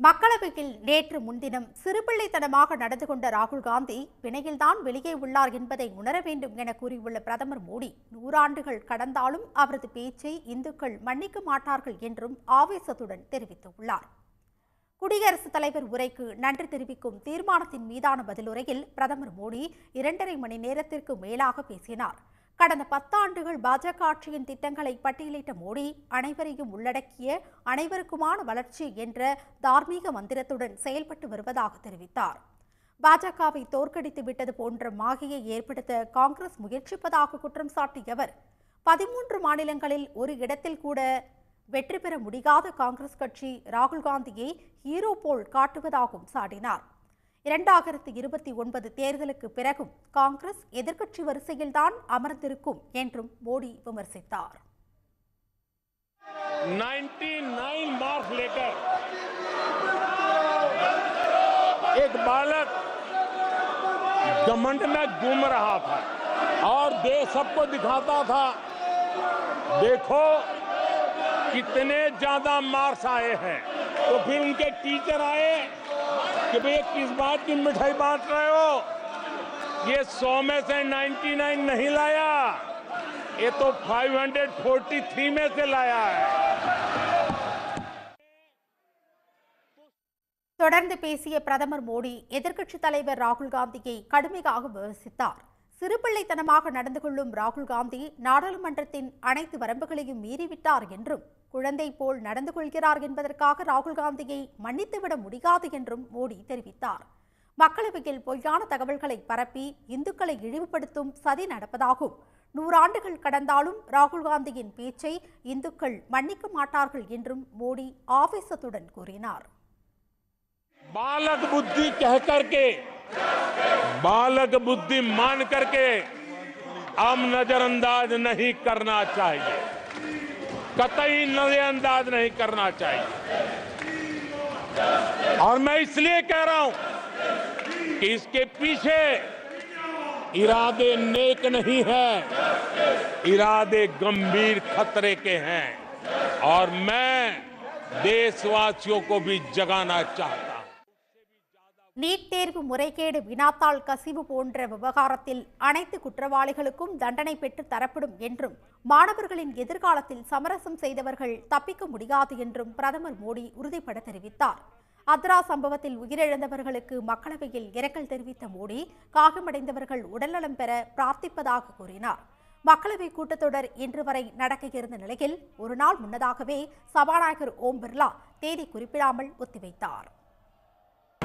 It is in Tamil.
மக்களவையில் நேற்று முன்தினம் சிறுபிள்ளைத்தனமாக நடந்து கொண்ட ராகுல் காந்தி பிணையில்தான் வெளியே உள்ளார் என்பதை உணர வேண்டும் என கூறியுள்ள பிரதமர் மோடி நூறாண்டுகள் கடந்தாலும் அவரது பேச்சை இந்துக்கள் மன்னிக்க மாட்டார்கள் என்றும் ஆவேசத்துடன் தெரிவித்துள்ளார். குடியரசுத் தலைவர் உரைக்கு நன்றி தெரிவிக்கும் தீர்மானத்தின் மீதான பதிலுரையில் பிரதமர் மோடி இரண்டரை மணி நேரத்திற்கு மேலாக பேசினார். கடந்த பத்தாண்டுகள் பாஜக ஆட்சியின் திட்டங்களை பட்டியலிட்ட மோடி அனைவரையும் உள்ளடக்கிய அனைவருக்குமான வளர்ச்சி என்ற தார்மீக மந்திரத்துடன் செயல்பட்டு வருவதாக தெரிவித்தார். பாஜகவை தோற்கடித்து விட்டது போன்ற மாகியை ஏற்படுத்த காங்கிரஸ் முயற்சிப்பதாக குற்றம் சாட்டிய அவர் பதிமூன்று மாநிலங்களில் ஒரு இடத்தில் கூட வெற்றி பெற முடியாத காங்கிரஸ் கட்சி ராகுல் காந்தியை ஹீரோ போல் காட்டுவதாகவும் சாடினார். இரண்டாயிரத்தி இருபத்தி ஒன்பது தேர்தலுக்கு பிறகும் காங்கிரஸ் எதிர்க்கட்சி வரிசையில்தான் அமர்ந்திருக்கும் என்றும் மோடி விமர்சித்தார் 99 मार्क्स लेकर एक बालक घमंड में घूम रहा था और देश सबको दिखाता था देखो कितने ज्यादा मार्क्स आए हैं तो फिर उनके टीचर आए कि भैया किस बात की मिठाई बांट रहे हो ये 100 में से 99 नहीं लाया ये तो 543 में से लाया है தொடர்ந்து பேசிய பிரதமர் மோடி எதிர்க்கட்சித் தலைவர் ராகுல் காந்தியை கடுமையாக விமர்சித்தார் சிறுபிள்ளைத்தனமாக நடந்து கொள்ளும் ராகுல் காந்தி நாடாளுமன்றத்தின் அனைத்து வரம்புகளையும் மீறிவிட்டார் என்றும் குழந்தை போல் நடந்து கொள்கிறார் என்பதற்காக ராகுல் காந்தியை மன்னித்துவிட முடியாது என்றும் மோடி தெரிவித்தார் மக்களவையில் பொய்யான தகவல்களை பரப்பி இந்துக்களை இழிவுபடுத்தும் சதி நடப்பதாகும் நூறாண்டுகள் கடந்தாலும் ராகுல் காந்தியின் பேச்சை இந்துக்கள் மன்னிக்க மாட்டார்கள் என்றும் மோடி ஆவேசத்துடன் கூறினார் बालक बुद्धि कह करके बालक बुद्धि मान करके हम नजरअंदाज नहीं करना चाहिए कतई नजरअंदाज नहीं करना चाहिए। और मैं इसलिए कह रहा हूँ कि इसके पीछे इरादे नेक नहीं हैं, इरादे गंभीर खतरे के हैं। और मैं देशवासियों को भी जगाना चाहता हूँ। நீட் தேர்வு முறைகேடு வினாத்தாள் கசிவு போன்ற விவகாரத்தில் அனைத்து குற்றவாளிகளுக்கும் தண்டனை பெற்று தரப்படும் என்றும் மாணவர்களின் எதிர்காலத்தில் சமரசம் செய்தவர்கள் தப்பிக்க முடியாது என்றும் பிரதமர் மோடி உறுதிபட தெரிவித்தார். அத்ரா சம்பவத்தில் உயிரிழந்தவர்களுக்கு மக்களவையில் இரங்கல் தெரிவித்த மோடி காகமடைந்தவர்கள் உடல்நலம் பெற பிரார்த்திப்பதாக கூறினார். மக்களவை கூட்டத்தொடர் இன்று வரை நடக்க இருந்த நிலையில் ஒரு நாள் முன்னதாகவே சபாநாயகர் ஓம் பிர்லா தேதி குறிப்பிடாமல் ஒத்திவைத்தார்.